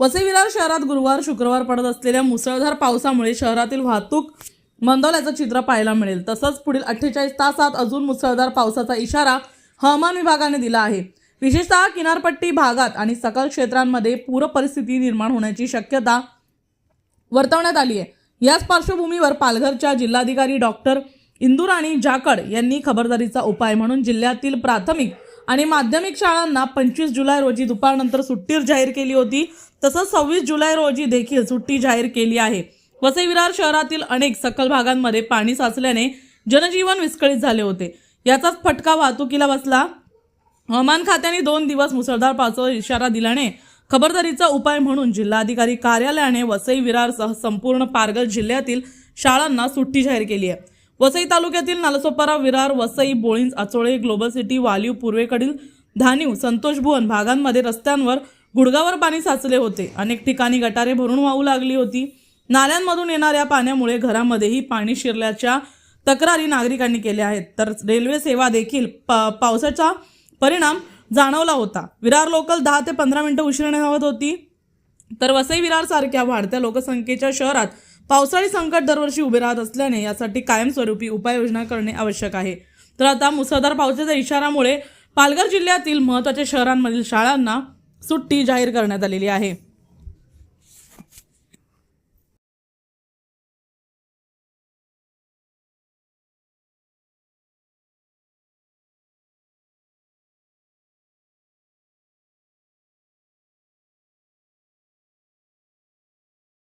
वसईविरार शहरात गुरुवार शुक्रवार पडत असलेल्या मुसळधार पावसामुळे शहरातील वाहतूक मंदवल्याचं चित्र पाहायला मिळेल. तसंच पुढील अठ्ठेचाळीस तासात अजून मुसळधार पावसाचा इशारा हवामान विभागाने दिला आहे. विशेषतः किनारपट्टी भागात आणि सकल क्षेत्रांमध्ये पूर परिस्थिती निर्माण होण्याची शक्यता वर्तवण्यात आली आहे. याच पार्श्वभूमीवर पालघरच्या जिल्हाधिकारी डॉक्टर इंदुराणी जाकड यांनी खबरदारीचा उपाय म्हणून जिल्ह्यातील प्राथमिक आणि माध्यमिक शाळांना पंचवीस जुलै रोजी दुपारनंतर सुट्टी जाहीर केली होती. तसंच सव्वीस जुलै रोजी देखील सुट्टी जाहीर केली आहे. वसई विरार शहरातील अनेक सखल भागांमध्ये पाणी साचल्याने जनजीवन विस्कळीत झाले होते. याचाच फटका वाहतुकीला बसला. हवामान खात्याने दोन दिवस मुसळधार पावसाचा इशारा दिल्याने खबरदारीचा उपाय म्हणून जिल्हाधिकारी कार्यालयाने वसई विरारसह संपूर्ण पारगल जिल्ह्यातील शाळांना सुट्टी जाहीर केली आहे. वसई तालुक्यातील नालसोपारा विरार वसई बोळींज आचोळे ग्लोबल सिटी वालीव पूर्वेकडील धानीव संतोष भुवन भागांमध्ये रस्त्यांवर गुडगावर पाणी साचले होते. अनेक ठिकाणी गटारे भरून वाहू लागली होती. नाल्यांमधून येणाऱ्या पाण्यामुळे घरामध्येही पाणी शिरल्याच्या तक्रारी नागरिकांनी केल्या आहेत. तर रेल्वे सेवा देखील पा पावसाचा परिणाम जाणवला होता. विरार लोकल दहा ते पंधरा मिनटं उशिराने धावत होती. तर वसई विरार सारख्या वाढत्या लोकसंख्येच्या शहरात पावसाळी संकट दरवर्षी उभे राहत असल्याने यासाठी कायमस्वरूपी उपाययोजना करणे आवश्यक आहे. तर आता मुसळधार पावसाच्या इशारामुळे पालघर जिल्ह्यातील महत्त्वाच्या शहरांमधील शाळांना सुट्टी जाहीर करण्यात आलेली आहे.